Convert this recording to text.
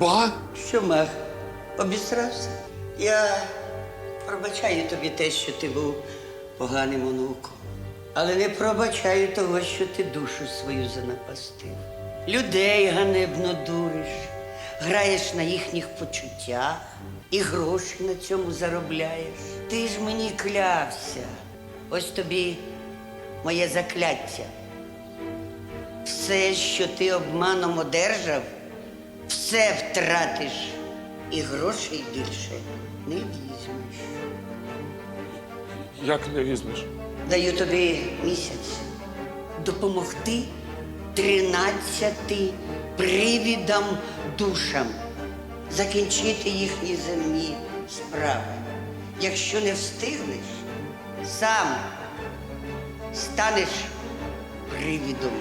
Ба? Що мах? Обісрався? Я пробачаю тобі те, що ти був поганим онуком. Але не пробачаю того, що ти душу свою занапастив. Людей ганебно дуриш, граєш на їхніх почуттях і гроші на цьому заробляєш. Ти ж мені клявся. Ось тобі моє закляття. Все, що ти обманом одержав, все втратиш і грошей більше не візьмеш. Як не візьмеш? Даю тобі місяць допомогти тринадцяти привідам душам закінчити їхні земні справи. Якщо не встигнеш, сам станеш привідом.